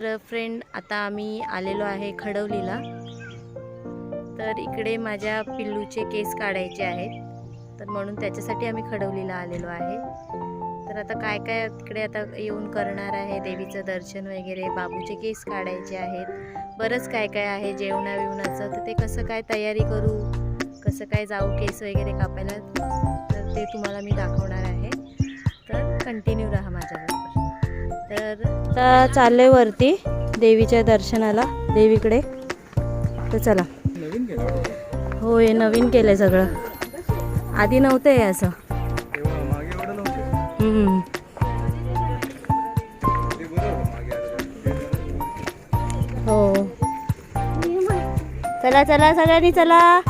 तर फ्रेंड आता आम्ही आलेलो आहे खडवलीला. तर इकडे माझ्या पिल्लूचे केस काढायचे आहेत. तर म्हणून त्याच्यासाठी आम्ही खडवलीला आलेलो आहे. तर आता काय काय तिकडे आता येऊन करणार आहे देवीचं दर्शन वगैरे? बाबूचे केस काढायचे आहेत. बरंच काय काय आहे जेवणा बिवणाचं तर ते कसं काय तयारी करू? कसं काय जाऊ केस वगैरे कापायला? तर ते तुम्हाला मी दाखवणार आहे. तर कंटिन्यू राहा माझ्यावर. आता चाललोय वरती देवीच्या दर्शनाला देवीकडे. तर चला. नवीन केलं नवीन केलंय सगळं. आधी नव्हतं हे असं. हो. चला चला सगळ्यांनी चला.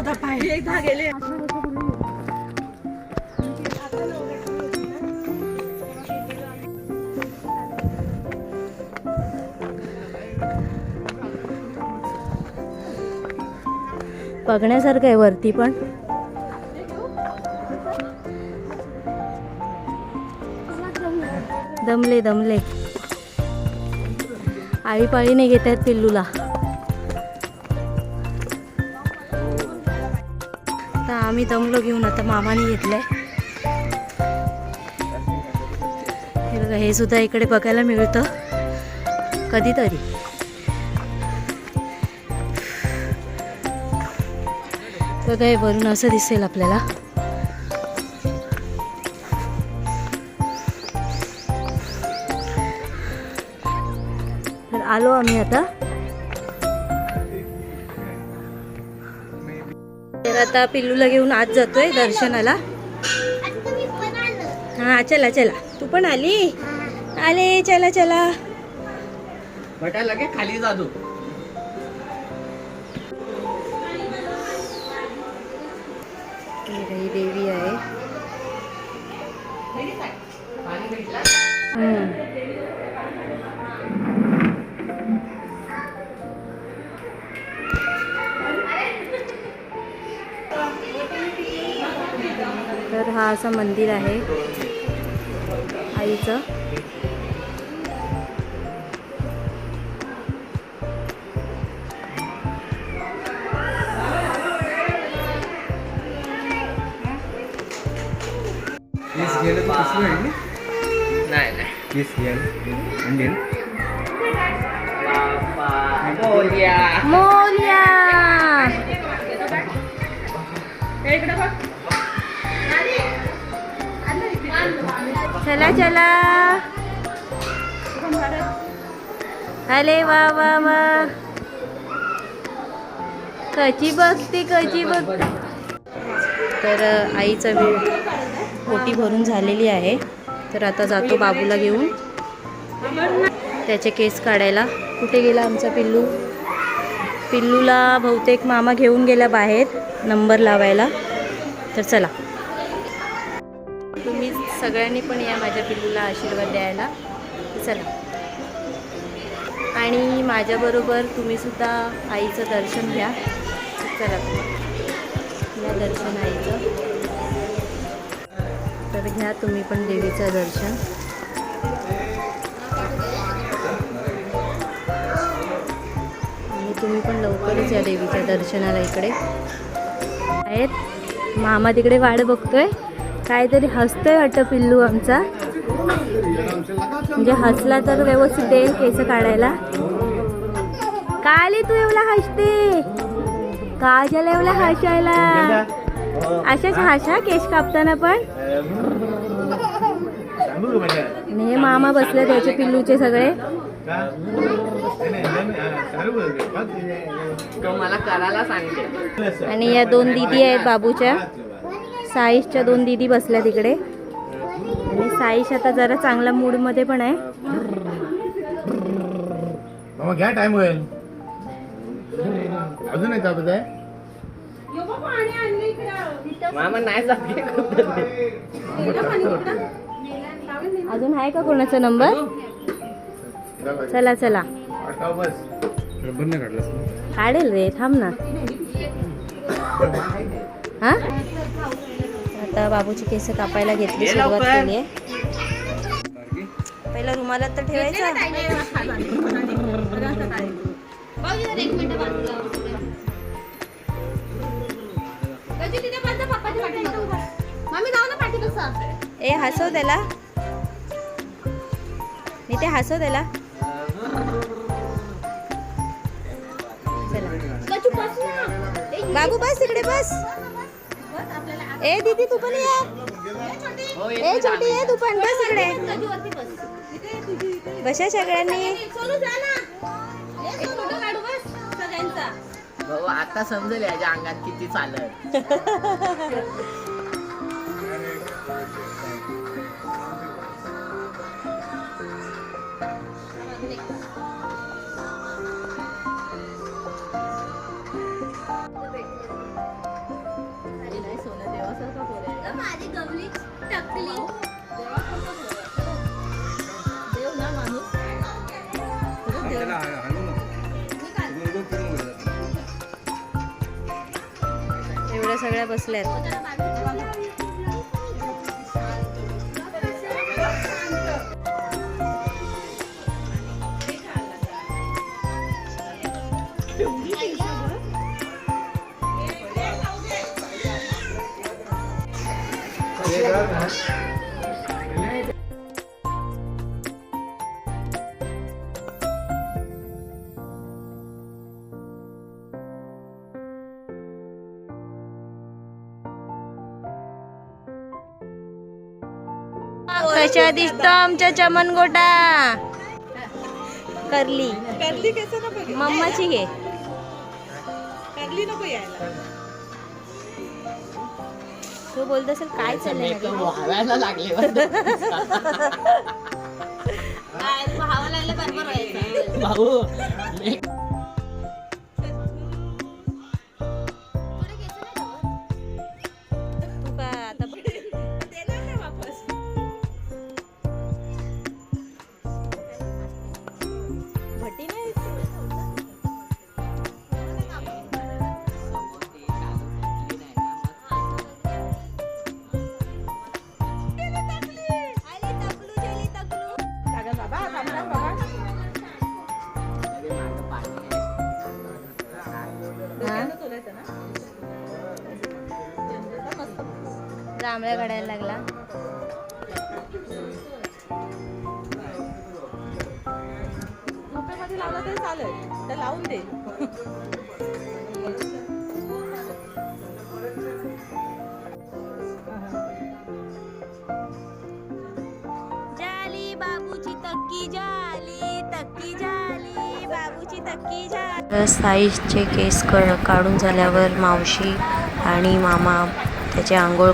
होता पाय. एकदा गेले. बघण्यासारखं आहे वरती पण. दमले दमले. आळीपाळीने घेत आहेत पिल्लूला. आम्ही दमलो घेऊन आता मामाने घेतलंय. हे बघा हे सुद्धा इकडे बघायला मिळतं. कधीतरी. बघा हे वरून असं दिसेल आपल्याला. तर आलो आम्ही आता. आता पिल्लूला घेऊन आज जातोय दर्शनाला. हा चला चला. तू पण आली? आले चला चला. बटा लगे खाली जातो तर हा असं मंदिर आहे. आईचं? नाही नाही. चला चला. अरे वा वा वा. कची बघते कची बघते तर आईचं आईचा वेळ पोटी भरून झालेली आहे. तर आता जातो बाबूला घेऊन. त्याचे केस काढायला. कुठे गेला आमचा पिल्लू? पिल्लूला बहुतेक मामा घेऊन गेला बाहेर. नंबर लावायला. तर चला. सगळ्यांनी पण या माझ्या पिल्लूला आशीर्वाद द्यायला. चला. आणि माझ्याबरोबर तुम्ही सुद्धा आईचं दर्शन घ्या. चला. या दर्शन आईचं. तर घ्या तुम्ही पण देवीचं दर्शन. आणि तुम्ही पण लवकरच या देवीच्या दर्शनाला इकडे. आहेत. मामा तिकडे वाट बघतोय. काहीतरी हसतोय वाटतं पिल्लू आमचा. म्हणजे हसला तर व्यवस्थित देईल केस काढायला. काली तू एवढा हसते. काजल एवढा हसायला. अशाच हसा केस कापताना पण? हे मामा बसले त्याचे पिल्लूचे सगळे. मला करायला सांगते. आणि या दोन दीदी आहेत बाबूच्या. साईशच्या दोन दीदी बसल्या तिकडे आणि साईश आता जरा चांगल्या मूडमध्ये पण आहे घ्या टाइम होईल अजून एक तापत आहे मामा नाही जाते अजून आहे का कोणाचा नंबर चला चला काढेल रे थांब ना हा आता बाबूची केस कापायला घेतली सुरुवात. केली आहे पहिला रुमालात तर ठेवायचा. ए हसव त्याला. मी ते हसव त्याला. चला. बाबू बस इकडे बस. ए दीदी तू पण ये. ए छोटी ये तू पण. बस इकडे. गजूवरती बस सगळ्यांनी. आता समजेल याच्या अंगात किती चालत. एवढ्या सगळ्या कशा दिसतो आमच्या चमनगोटा? करली. करली कसं नको घे. मम्माची घे. करली नको यायला. तू बोलत असेल काय चाललंय? व्हायला लागले बरोबर भाऊ जांभळ्या घडायला लागला. झोपेमध्ये लावला तरी चालेल. तर लावून दे. जाली बाबूची तक्की जाली तक्की जाली बाबूची तक्की जाली. साईजचे केस क काढून झाल्यावर मावशी आणि मामा त्याचे आंघोळ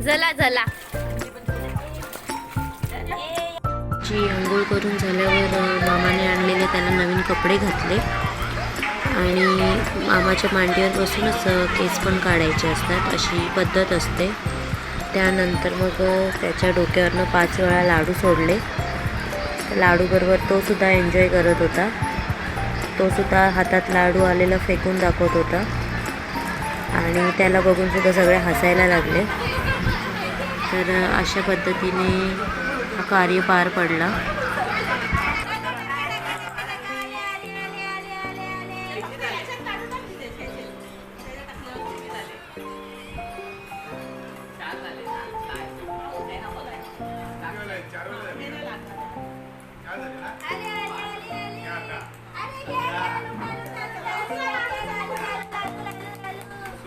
जला जला. जी आंघोळ करून झाल्यावर मामाने आणलेले त्याला नवीन कपडे घातले. आणि मामाच्या मांडीवर बसूनच केस पण काढायचे असतात अशी पद्धत असते. त्यानंतर मग त्याच्या डोक्यावरनं पाच वेळा लाडू सोडले. लाडूबरोबर तो सुद्धा एन्जॉय करत होता. तो सुद्धा हातात लाडू आलेला फेकून दाखवत होता. आणि त्याला बघून सुद्धा सगळे हसायला लागले. तर अशा पद्धतीने हा कार्य पार पडला.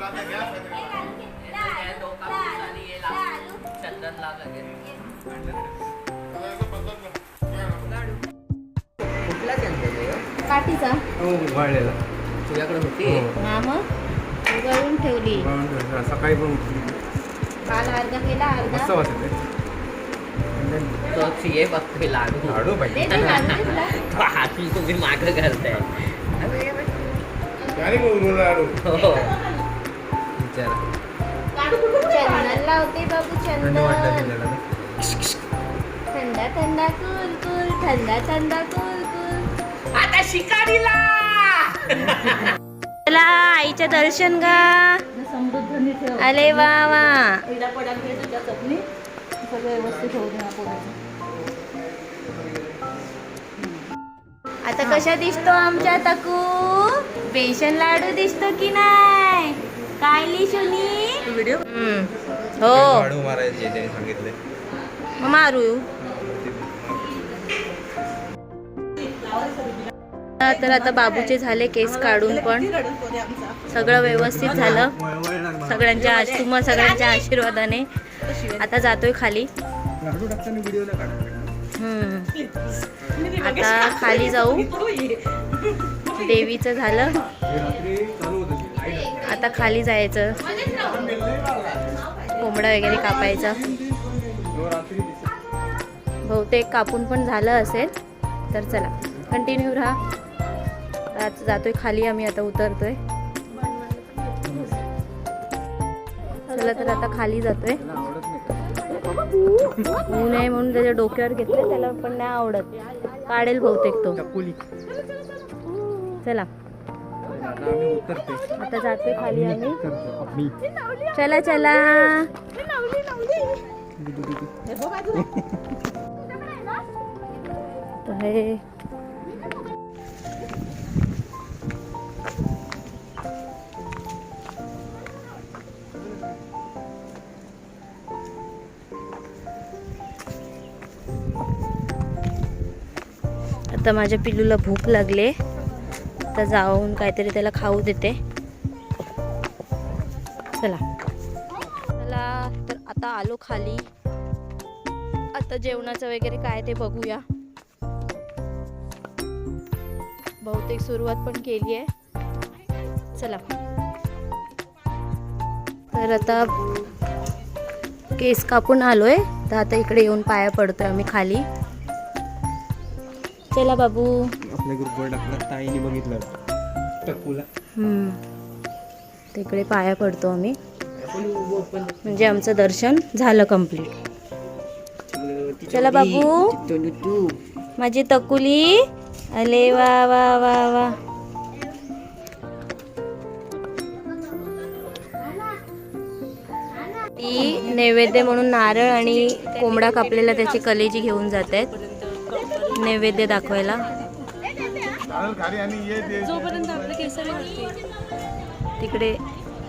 चंदन कुठला चंदन? काठीचा. हो उभाळलेला. तुझ्याकडे होती? हो. हा मग. उगाळून ठेवली. सकाळी पण काल अर्धा केला अर्धा. ते ये बघतोय लाडू. लाडू पाहिजे. हात तुम्ही माग करताय लाडू. हो. विचारा. चंदन लावते बाबू थंड वाटलं चंदन. तिला थंडा थंडा कुल कुल थंडा थंडा कुल कुल. आता शिकारीला! चला आईचं दर्शन गा ठेव अरे वा वा. पहिला पडायला घे तुझ्या चटणी सगळं व्यवस्थित होऊ दे पोळ्याचं. आता कशा दिसतो आमच्या तकू? बेसन लाडू दिसतो की नाही? काय लिशुनी व्हिडिओ हो. लाडू मारायचे त्याने सांगितले मग मारू. तर आता बाबूचे झाले केस काढून पण. सगळं व्यवस्थित झालं. सगळ्यांच्या आश- तुम्हा सगळ्यांच्या आशीर्वादाने आता जातोय खाली. आता खाली जाऊ. देवीचं झालं. आता खाली जायचं. कोंबडा वगैरे कापायचा. बहुतेक कापून पण झालं असेल तर चला. कंटिन्यू राहा. तर जातोय खाली आम्ही आता उतरतोय. चला तर आता खाली जातोय. ऊन आहे म्हणून त्याच्या डोक्यावर घेतलं त्याला पण नाही आवडत. काढेल बहुतेक तो. चला. आता जातोय खाली आम्ही चला चला. हे आता माझ्या पिल्लूला भूक लागले. आता जाऊन काहीतरी त्याला खाऊ देते. चला. चला तर आता आलो खाली. आता जेवणाचं वगैरे काय ते बघूया. बहुतेक सुरुवात पण केली आहे. चला. तर आता केस कापून आलोय. तर आता इकडे येऊन पाया पडतोय आम्ही खाली. चला बाबू. आपल्या ग्रुपवर टाकलं ताईने बघितलं. हम्म. तिकडे पाया पडतो आम्ही. म्हणजे आमचं दर्शन झालं कंप्लीट चला बाबू. माझी तकुली अले वा वा वा वा. ती नैवेद्य म्हणून नारळ आणि कोंबडा कापलेला त्याची कलेजी घेऊन जात आहेत. नैवेद्य दाखवायला. जोपर्यंत आपलं केसरी तिकडे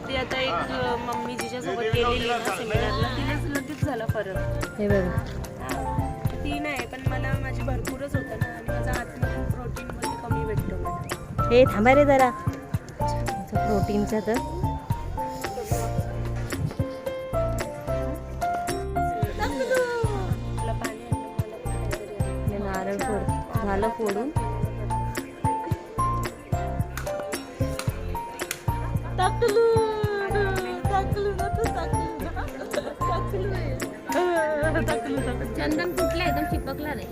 ती आता एक मम्मी जिच्यासोबत गेलेली ना सेमिनारला तिलाच लगेच झाला फरक. हे बघा. ती नाही पण मला माझी भरपूरच होतं ना आणि माझा आतमधून प्रोटीन मध्ये कमी भेटतो. मला हे थांबा रे जरा. प्रोटीनचा तर नारळ फोड झालं फोडून चंदन कुठला एकदम चिपकला रे